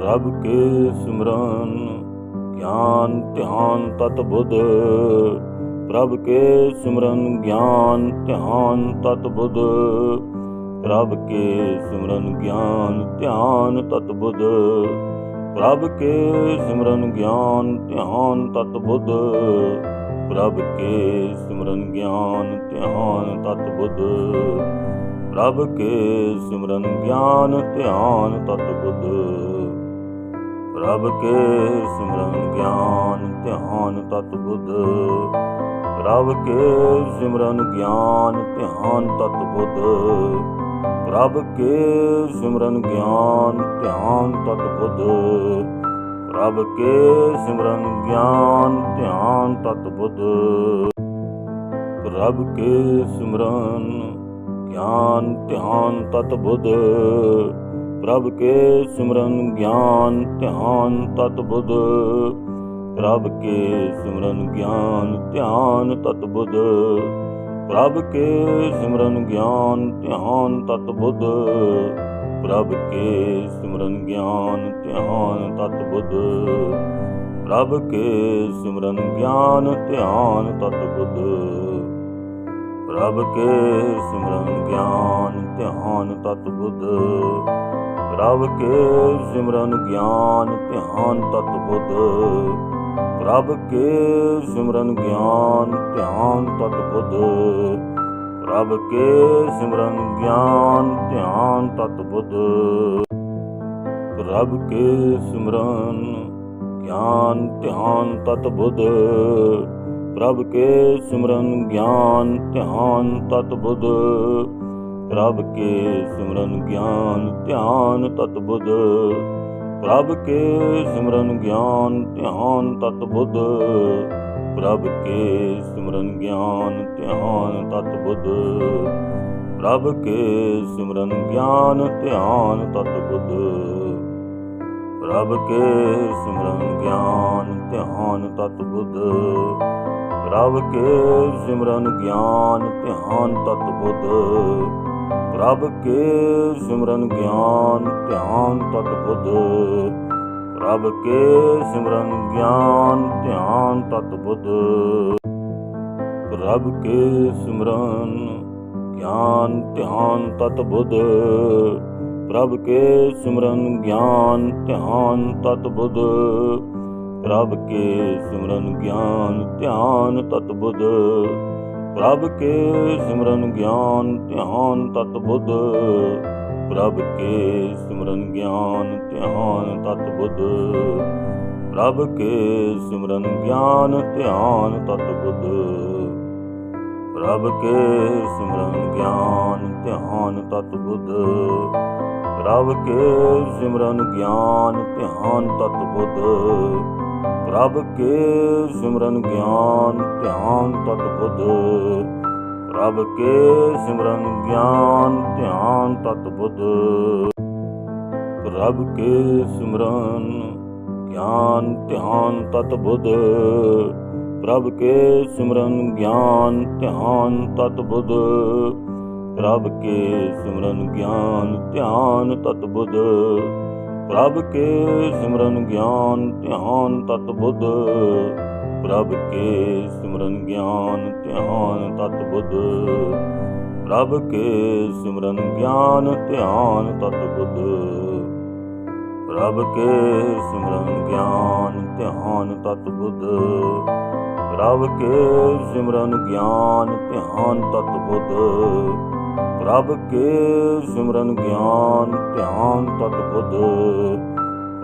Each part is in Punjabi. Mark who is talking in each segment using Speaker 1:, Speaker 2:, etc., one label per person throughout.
Speaker 1: ਪ੍ਰਭ ਕੇ ਸਿਮਰਨ, ਗਿਆਨ, ਧਿਆਨ, ਤਤ ਬੁੱਧ। ਪ੍ਰਭ ਕੇ ਸਿਮਰਨ, ਗਿਆਨ, ਧਿਆਨ, ਤਤ ਬੁੱਧ। ਪ੍ਰਭ ਕੇ ਸਿਮਰਨ, ਗਿਆਨ, ਧਿਆਨ, ਤਤ ਬੁੱਧ। ਪ੍ਰਭ ਕੇ ਸਿਮਰਨ, ਗਿਆਨ, ਧਿਆਨ, ਤਤ ਬੁੱਧ। ਪ੍ਰਭ ਕੇ ਸਿਮਰਨ, ਗਿਆਨ, ਧਿਆਨ, ਤਤ ਬੁੱਧ। ਪ੍ਰਭ ਕੇ ਸਿਮਰਨ, ਗਿਆਨ, ਧਿਆਨ, ਤਤ ਬੁੱਧ। ਪ੍ਰਭ ਕੇ ਸਿਮਰਨ ਗਿਆਨ, ਧਿਆਨ ਤਤ ਬੁੱਧ। ਪ੍ਰਭ ਕੇ ਸਿਮਰਨ ਗਿਆਨ, ਧਿਆਨ ਤਤ ਬੁੱਧ। ਪ੍ਰਭ ਕੇ ਸਿਮਰਨ ਗਿਆਨ, ਧਿਆਨ ਤਤ ਬੁੱਧ। ਪ੍ਰਭ ਕੇ ਸਿਮਰਨ ਗਿਆਨ, ਧਿਆਨ ਤਤ ਬੁੱਧ। ਪ੍ਰਭ ਕੇ ਸਿਮਰਨ ਗਿਆਨ, ਧਿਆਨ ਤਤ ਬੁੱਧ। ਪ੍ਰਭ ਕੇ ਸਿਮਰਨ ਗਿਆਨ ਧਿਆਨ ਤਤ ਬੁੱਧ। ਪ੍ਰਭ ਕੇ ਸਿਮਰਨ ਗਿਆਨ ਧਿਆਨ ਤਤ ਬੁੱਧ। ਪ੍ਰਭ ਕੇ ਸਿਮਰਨ ਗਿਆਨ ਧਿਆਨ ਤਤ ਬੁੱਧ। ਪ੍ਰਭ ਕੇ ਸਿਮਰਨ ਗਿਆਨ ਧਿਆਨ ਤਤ ਬੁੱਧ। ਪ੍ਰਭ ਕੇ ਸਿਮਰਨ ਗਿਆਨ ਧਿਆਨ ਤਤ ਬੁੱਧ। ਪ੍ਰਭ ਕੇ ਸਿਮਰਨ ਗਿਆਨ ਧਿਆਨ ਤਤ ਬੁੱਧ। ਪ੍ਰਭ ਕੇ ਸਿਮਰਨ ਗਿਆਨ ਧਿਆਨ ਤਤ ਬੁੱਧ। ਪ੍ਰਭ ਕੇ ਸਿਮਰਨ ਗਿਆਨ ਧਿਆਨ ਤਤ ਬੁੱਧ। ਪ੍ਰਭ ਕੇ ਸਿਮਰਨ ਗਿਆਨ ਧਿਆਨ ਤਤ ਬੁੱਧ। ਪ੍ਰਭ ਕੇ ਸਿਮਰਨ ਗਿਆਨ ਧਿਆਨ ਤਤ ਬੁੱਧ। ਪ੍ਰਭ ਕੇ ਸਿਮਰਨ ਗਿਆਨ ਧਿਆਨ ਤਤ ਬੁੱਧ। ਪ੍ਰਭ ਕੇ ਸਿਮਰਨ ਗਿਆਨ, ਧਿਆਨ ਤਤ ਬੁੱਧ। ਪ੍ਰਭ ਕੇ ਸਿਮਰਨ ਗਿਆਨ, ਧਿਆਨ ਤਤ ਬੁੱਧ। ਪ੍ਰਭ ਕੇ ਸਿਮਰਨ ਗਿਆਨ, ਧਿਆਨ ਤਤ ਬੁੱਧ। ਪ੍ਰਭ ਕੇ ਸਿਮਰਨ ਗਿਆਨ, ਧਿਆਨ ਤਤ ਬੁੱਧ। ਪ੍ਰਭ ਕੇ ਸਿਮਰਨ ਗਿਆਨ, ਧਿਆਨ ਤਤ ਬੁੱਧ। ਪ੍ਰਭ ਕੇ ਸਿਮਰਨ ਗਿਆਨ, ਧਿਆਨ ਤਤ ਬੁੱਧ। ਪ੍ਰਭ ਕੇ ਸਿਮਰਨ ਗਿਆਨ, ਧਿਆਨ ਤਤ ਬੁੱਧ। ਪ੍ਰਭ ਕੇ ਸਿਮਰਨ ਗਿਆਨ, ਧਿਆਨ ਤਤ ਬੁੱਧ। ਪ੍ਰਭ ਕੇ ਸਿਮਰਨ ਗਿਆਨ, ਧਿਆਨ ਤਤ ਬੁੱਧ। ਪ੍ਰਭ ਕੇ ਸਿਮਰਨ ਗਿਆਨ, ਧਿਆਨ ਤਤ ਬੁੱਧ। ਪ੍ਰਭ ਕੇ ਸਿਮਰਨ ਗਿਆਨ, ਧਿਆਨ ਤਤ ਬੁੱਧ। ਪ੍ਰਭ ਕੇ ਸਿਮਰਨ ਗਿਆਨ ਧਿਆਨ ਤਤ ਬੁੱਧ। ਪ੍ਰਭ ਕੇ ਸਿਮਰਨ ਗਿਆਨ ਧਿਆਨ ਤਤ ਬੁੱਧ। ਪ੍ਰਭ ਕੇ ਸਿਮਰਨ ਗਿਆਨ ਧਿਆਨ ਤਤ ਬੁੱਧ। ਪ੍ਰਭ ਕੇ ਸਿਮਰਨ ਗਿਆਨ ਧਿਆਨ ਤਤ ਬੁੱਧ। ਪ੍ਰਭ ਕੇ ਸਿਮਰਨ ਗਿਆਨ ਧਿਆਨ ਤਤ ਬੁੱਧ। ਪ੍ਰਭ ਕੇ ਸਿਮਰਨ ਗਿਆਨ ਧਿਆਨ ਤਤ ਬੁੱਧ। ਪ੍ਰਭ ਕੇ ਸਿਮਰਨ ਗਿਆਨ ਧਿਆਨ ਤਤ ਬੁੱਧ। ਪ੍ਰਭ ਕੇ ਸਿਮਰਨ ਗਿਆਨ ਧਿਆਨ ਤਤ ਬੁੱਧ। ਪ੍ਰਭ ਕੇ ਸਿਮਰਨ ਗਿਆਨ ਧਿਆਨ ਤਤ ਬੁੱਧ। ਪ੍ਰਭ ਕੇ ਸਿਮਰਨ ਗਿਆਨ ਧਿਆਨ ਤਤ ਬੁੱਧ। ਪ੍ਰਭ ਕੇ ਸਿਮਰਨ ਗਿਆਨ, ਧਿਆਨ ਤਤ ਬੁੱਧ। ਪ੍ਰਭ ਕੇ ਸਿਮਰਨ ਗਿਆਨ, ਧਿਆਨ ਤਤ ਬੁੱਧ। ਪ੍ਰਭ ਕੇ ਸਿਮਰਨ ਗਿਆਨ, ਧਿਆਨ ਤਤ ਬੁੱਧ। ਪ੍ਰਭ ਕੇ ਸਿਮਰਨ ਗਿਆਨ, ਧਿਆਨ ਤਤ ਬੁੱਧ। ਪ੍ਰਭ ਕੇ ਸਿਮਰਨ ਗਿਆਨ, ਧਿਆਨ ਤਤ ਬੁੱਧ। ਪ੍ਰਭ ਕੇ ਸਿਮਰਨ ਗਿਆਨ, ਧਿਆਨ ਤਤ ਬੁੱਧ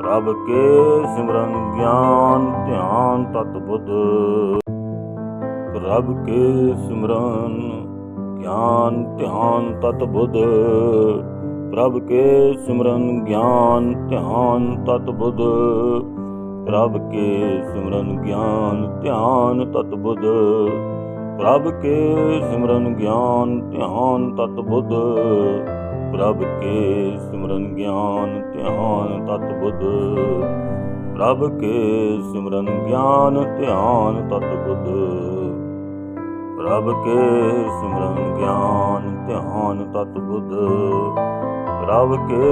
Speaker 1: ਪ੍ਰਭ ਕੇ ਸਿਮਰਨ ਗਿਆਨ, ਧਿਆਨ ਤਤ ਬੁੱਧ ਪ੍ਰਭ ਕੇ ਸਿਮਰਨ ਗਿਆਨ, ਧਿਆਨ ਤਤ ਬੁੱਧ ਪ੍ਰਭ ਕੇ ਸਿਮਰਨ ਗਿਆਨ, ਧਿਆਨ ਤਤ ਬੁੱਧ ਪ੍ਰਭ ਕੇ ਸਿਮਰਨ ਗਿਆਨ, ਧਿਆਨ ਤਤ ਬੁੱਧ ਪ੍ਰਭ ਕੇ ਸਿਮਰਨ ਗਿਆਨ, ਧਿਆਨ ਤਤ ਬੁੱਧ। ਪ੍ਰਭ ਕੇ ਸਿਮਰਨ ਗਿਆਨ, ਧਿਆਨ ਤਤ ਬੁੱਧ। ਪ੍ਰਭ ਕੇ ਸਿਮਰਨ ਗਿਆਨ, ਧਿਆਨ ਤਤ ਬੁੱਧ। ਪ੍ਰਭ ਕੇ ਸਿਮਰਨ ਗਿਆਨ, ਧਿਆਨ ਤਤ ਬੁੱਧ। ਪ੍ਰਭ ਕੇ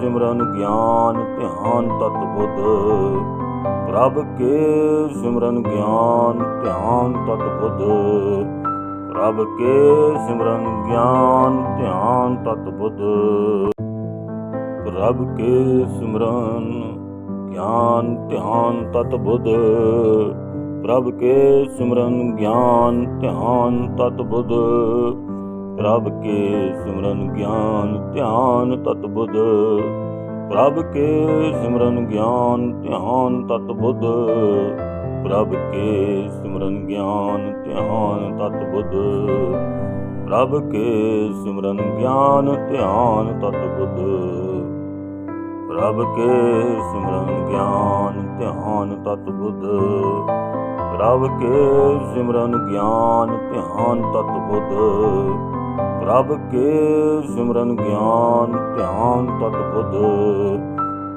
Speaker 1: ਸਿਮਰਨ ਗਿਆਨ, ਧਿਆਨ ਤਤ ਬੁੱਧ। ਪ੍ਰਭ ਕੇ ਸਿਮਰਨ ਗਿਆਨ ਧਿਆਨ ਤਤ ਬੁੱਧ। ਪ੍ਰਭ ਕੇ ਸਿਮਰਨ ਗਿਆਨ ਧਿਆਨ ਤਤ ਬੁੱਧ। ਪ੍ਰਭ ਕੇ ਸਿਮਰਨ ਗਿਆਨ ਧਿਆਨ ਤਤ ਬੁੱਧ। ਪ੍ਰਭ ਕੇ ਸਿਮਰਨ ਗਿਆਨ ਧਿਆਨ ਤਤ ਬੁੱਧ। ਪ੍ਰਭ ਕੇ ਸਿਮਰਨ ਗਿਆਨ ਧਿਆਨ ਤਤ ਬੁੱਧ। ਪ੍ਰਭ ਕੇ ਸਿਮਰਨ ਗਿਆਨ ਧਿਆਨ ਤਤ ਬੁੱਧ। ਪ੍ਰਭ ਕੇ ਸਿਮਰਨ ਗਿਆਨ ਧਿਆਨ ਤਤ ਬੁੱਧ। ਪ੍ਰਭ ਕੇ ਸਿਮਰਨ ਗਿਆਨ ਧਿਆਨ ਤਤ ਬੁੱਧ। ਪ੍ਰਭ ਕੇ ਸਿਮਰਨ ਗਿਆਨ ਧਿਆਨ ਤਤ ਬੁੱਧ। ਪ੍ਰਭ ਕੇ ਸਿਮਰਨ ਗਿਆਨ ਧਿਆਨ ਤਤ ਬੁੱਧ। ਪ੍ਰਭ ਕੇ ਸਿਮਰਨ ਗਿਆਨ, ਧਿਆਨ ਤਤ ਬੁੱਧ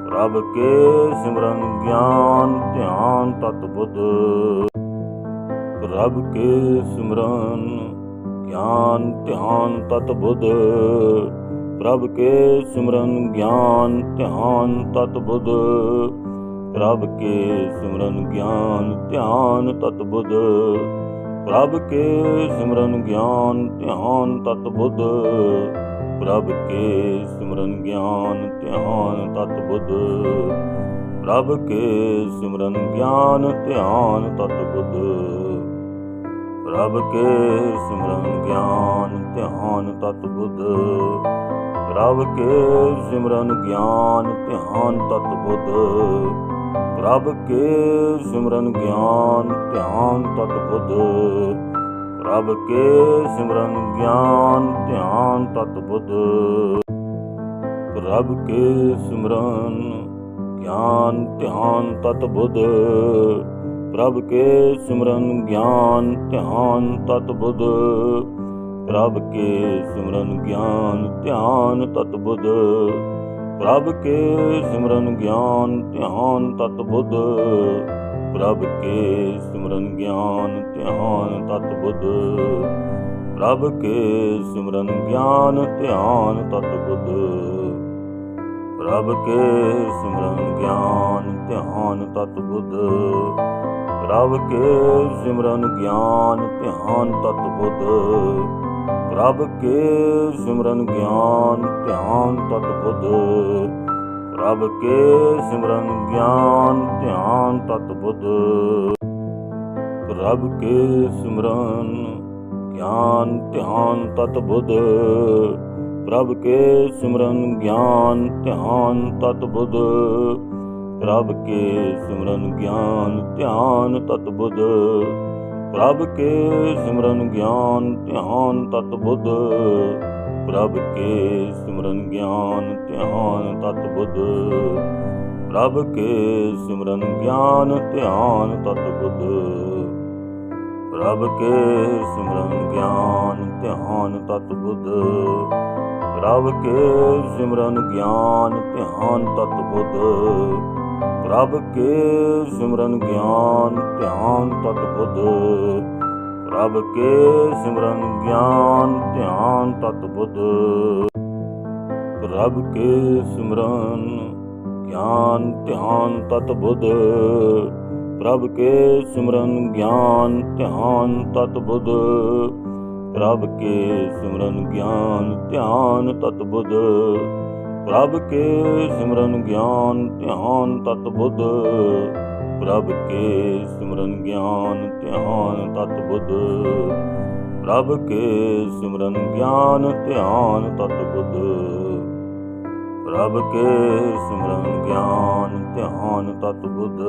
Speaker 1: ਪ੍ਰਭ ਕੇ ਸਿਮਰਨ ਗਿਆਨ, ਧਿਆਨ ਤਤ ਬੁੱਧ ਪ੍ਰਭ ਕੇ ਸਿਮਰਨ ਗਿਆਨ, ਧਿਆਨ ਤਤ ਬੁੱਧ ਪ੍ਰਭ ਕੇ ਸਿਮਰਨ ਗਿਆਨ, ਧਿਆਨ ਤਤ ਬੁੱਧ ਪ੍ਰਭ ਕੇ ਸਿਮਰਨ ਗਿਆਨ, ਧਿਆਨ ਤਤ ਬੁੱਧ ਪ੍ਰਭ ਕੇ ਸਿਮਰਨ ਗਿਆਨ, ਧਿਆਨ ਤਤ ਬੁੱਧ। ਪ੍ਰਭ ਕੇ ਸਿਮਰਨ ਗਿਆਨ, ਧਿਆਨ ਤਤ ਬੁੱਧ। ਪ੍ਰਭ ਕੇ ਸਿਮਰਨ ਗਿਆਨ, ਧਿਆਨ ਤਤ ਬੁੱਧ। ਪ੍ਰਭ ਕੇ ਸਿਮਰਨ ਗਿਆਨ, ਧਿਆਨ ਤਤ ਬੁੱਧ। ਪ੍ਰਭ ਕੇ ਸਿਮਰਨ ਗਿਆਨ, ਧਿਆਨ ਤਤ ਬੁੱਧ। ਪ੍ਰਭ ਕੇ ਸਿਮਰਨ ਗਿਆਨ ਧਿਆਨ ਤਤ ਬੁੱਧ, ਪ੍ਰਭ ਕੇ ਸਿਮਰਨ ਗਿਆਨ ਧਿਆਨ ਤਤ ਬੁੱਧ। ਪ੍ਰਭ ਕੇ ਸਿਮਰਨ ਗਿਆਨ ਧਿਆਨ ਤਤ ਬੁੱਧ, ਪ੍ਰਭ ਕੇ ਸਿਮਰਨ ਗਿਆਨ ਧਿਆਨ ਤਤ ਬੁੱਧ। ਪ੍ਰਭ ਕੇ ਸਿਮਰਨ ਗਿਆਨ ਧਿਆਨ ਤਤ ਬੁੱਧ, ਪ੍ਰਭ ਕੇ ਸਿਮਰਨ ਗਿਆਨ ਧਿਆਨ ਤਤ ਬੁੱਧ। ਪ੍ਰਭ ਕੇ ਸਿਮਰਨ ਗਿਆਨ, ਧਿਆਨ ਤਤ ਬੁੱਧ। ਪ੍ਰਭ ਕੇ ਸਿਮਰਨ ਗਿਆਨ, ਧਿਆਨ ਤਤ ਬੁੱਧ। ਪ੍ਰਭ ਕੇ ਸਿਮਰਨ ਗਿਆਨ, ਧਿਆਨ ਤਤ ਬੁੱਧ। ਪ੍ਰਭ ਕੇ ਸਿਮਰਨ ਗਿਆਨ, ਧਿਆਨ ਤਤ ਬੁੱਧ। ਪ੍ਰਭ ਕੇ ਸਿਮਰਨ ਗਿਆਨ, ਧਿਆਨ ਤਤ ਬੁੱਧ। ਪ੍ਰਭ ਕੇ ਸਿਮਰਨ ਗਿਆਨ, ਧਿਆਨ ਤਤ ਬੁੱਧ। ਪ੍ਰਭ ਕੇ ਸਿਮਰਨ ਗਿਆਨ, ਧਿਆਨ ਤਤ ਬੁੱਧ। ਪ੍ਰਭ ਕੇ ਸਿਮਰਨ ਗਿਆਨ, ਧਿਆਨ ਤਤ ਬੁੱਧ। ਪ੍ਰਭ ਕੇ ਸਿਮਰਨ ਗਿਆਨ, ਧਿਆਨ ਤਤ ਬੁੱਧ। ਪ੍ਰਭ ਕੇ ਸਿਮਰਨ ਗਿਆਨ, ਧਿਆਨ ਤਤ ਬੁੱਧ। ਪ੍ਰਭ ਕੇ ਸਿਮਰਨ ਗਿਆਨ, ਧਿਆਨ ਤਤ ਬੁੱਧ। ਪ੍ਰਭ ਕੇ ਸਿਮਰਨ ਗਿਆਨ, ਧਿਆਨ ਤਤ ਬੁੱਧ। ਪ੍ਰਭ ਕੇ ਸਿਮਰਨ ਗਿਆਨ, ਧਿਆਨ ਤਤ ਬੁੱਧ। ਪ੍ਰਭ ਕੇ ਸਿਮਰਨ ਗਿਆਨ, ਧਿਆਨ ਤਤ ਬੁੱਧ। ਪ੍ਰਭ ਕੇ ਸਿਮਰਨ ਗਿਆਨ, ਧਿਆਨ ਤਤ ਬੁੱਧ। ਪ੍ਰਭ ਕੇ ਸਿਮਰਨ ਗਿਆਨ ਧਿਆਨ ਤਤ ਬੁੱਧ। ਪ੍ਰਭ ਕੇ ਸਿਮਰਨ ਗਿਆਨ ਧਿਆਨ ਤਤ ਬੁੱਧ। ਪ੍ਰਭ ਕੇ ਸਿਮਰਨ ਗਿਆਨ ਧਿਆਨ ਤਤ ਬੁੱਧ। ਪ੍ਰਭ ਕੇ ਸਿਮਰਨ ਗਿਆਨ ਧਿਆਨ ਤਤ ਬੁੱਧ। ਪ੍ਰਭ ਕੇ ਸਿਮਰਨ ਗਿਆਨ ਧਿਆਨ ਤਤ ਬੁੱਧ। ਪ੍ਰਭ ਕੇ ਸਿਮਰਨ ਗਿਆਨ, ਧਿਆਨ ਤਤ ਬੁੱਧ। ਪ੍ਰਭ ਕੇ ਸਿਮਰਨ ਗਿਆਨ, ਧਿਆਨ ਤਤ ਬੁੱਧ। ਪ੍ਰਭ ਕੇ ਸਿਮਰਨ ਗਿਆਨ, ਧਿਆਨ ਤਤ ਬੁੱਧ।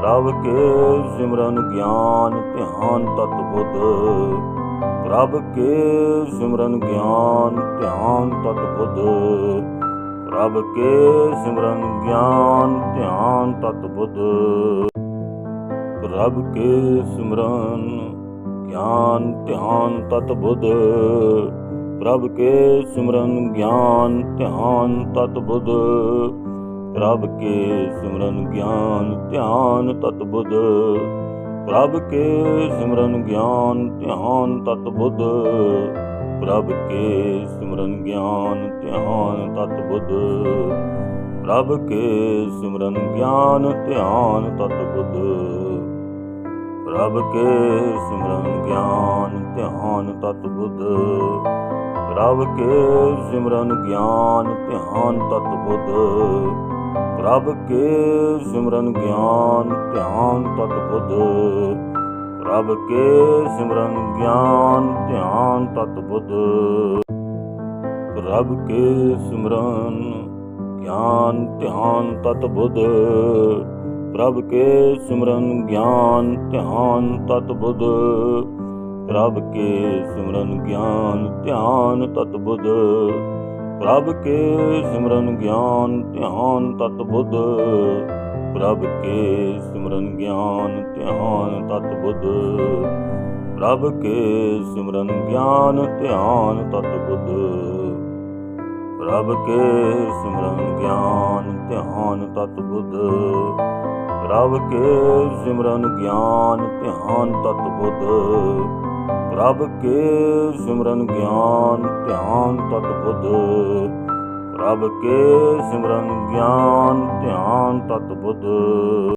Speaker 1: ਪ੍ਰਭ ਕੇ ਸਿਮਰਨ ਗਿਆਨ, ਧਿਆਨ ਤਤ ਬੁੱਧ। ਪ੍ਰਭ ਕੇ ਸਿਮਰਨ ਗਿਆਨ, ਧਿਆਨ ਤਤ ਬੁੱਧ। ਪ੍ਰਭ ਕੇ ਸਿਮਰਨ ਗਿਆਨ, ਧਿਆਨ ਤਤ ਬੁੱਧ ਪ੍ਰਭ ਕੇ ਸਿਮਰਨ ਗਿਆਨ, ਧਿਆਨ ਤਤ ਬੁੱਧ ਪ੍ਰਭ ਕੇ ਸਿਮਰਨ ਗਿਆਨ, ਧਿਆਨ ਤਤ ਬੁੱਧ ਪ੍ਰਭ ਕੇ ਸਿਮਰਨ ਗਿਆਨ, ਧਿਆਨ ਤਤ ਬੁੱਧ ਪ੍ਰਭ ਕੇ ਸਿਮਰਨ ਗਿਆਨ, ਧਿਆਨ ਤਤ ਬੁੱਧ ਪ੍ਰਭ ਕੇ ਸਿਮਰਨ ਗਿਆਨ, ਧਿਆਨ ਤਤ ਬੁੱਧ। ਪ੍ਰਭ ਕੇ ਸਿਮਰਨ ਗਿਆਨ, ਧਿਆਨ ਤਤ ਬੁੱਧ। ਪ੍ਰਭ ਕੇ ਸਿਮਰਨ ਗਿਆਨ, ਧਿਆਨ ਤਤ ਬੁੱਧ। ਪ੍ਰਭ ਕੇ ਸਿਮਰਨ ਗਿਆਨ, ਧਿਆਨ ਤਤ ਬੁੱਧ। ਪ੍ਰਭ ਕੇ ਸਿਮਰਨ ਗਿਆਨ, ਧਿਆਨ ਤਤ ਬੁੱਧ। ਪ੍ਰਭ ਕੇ ਸਿਮਰਨ ਗਿਆਨ, ਧਿਆਨ ਤਤ ਬੁੱਧ ਪ੍ਰਭ ਕੇ ਸਿਮਰਨ ਗਿਆਨ, ਧਿਆਨ ਤਤ ਬੁੱਧ ਪ੍ਰਭ ਕੇ ਸਿਮਰਨ ਗਿਆਨ, ਧਿਆਨ ਤਤ ਬੁੱਧ ਪ੍ਰਭ ਕੇ ਸਿਮਰਨ ਗਿਆਨ, ਧਿਆਨ ਤਤ ਬੁੱਧ ਪ੍ਰਭ ਕੇ ਸਿਮਰਨ ਗਿਆਨ, ਧਿਆਨ ਤਤ ਬੁੱਧ ਪ੍ਰਭ ਕੇ ਸਿਮਰਨ ਗਿਆਨ, ਧਿਆਨ ਤਤ ਬੁੱਧ। ਪ੍ਰਭ ਕੇ ਸਿਮਰਨ ਗਿਆਨ, ਧਿਆਨ ਤਤ ਬੁੱਧ। ਪ੍ਰਭ ਕੇ ਸਿਮਰਨ ਗਿਆਨ, ਧਿਆਨ ਤਤ ਬੁੱਧ। ਪ੍ਰਭ ਕੇ ਸਿਮਰਨ ਗਿਆਨ, ਧਿਆਨ ਤਤ ਬੁੱਧ। ਪ੍ਰਭ ਕੇ ਸਿਮਰਨ ਗਿਆਨ, ਧਿਆਨ ਤਤ ਬੁੱਧ। ਪ੍ਰਭ ਕੇ ਸਿਮਰਨ ਗਿਆਨ ਧਿਆਨ ਤਤ ਬੁੱਧ।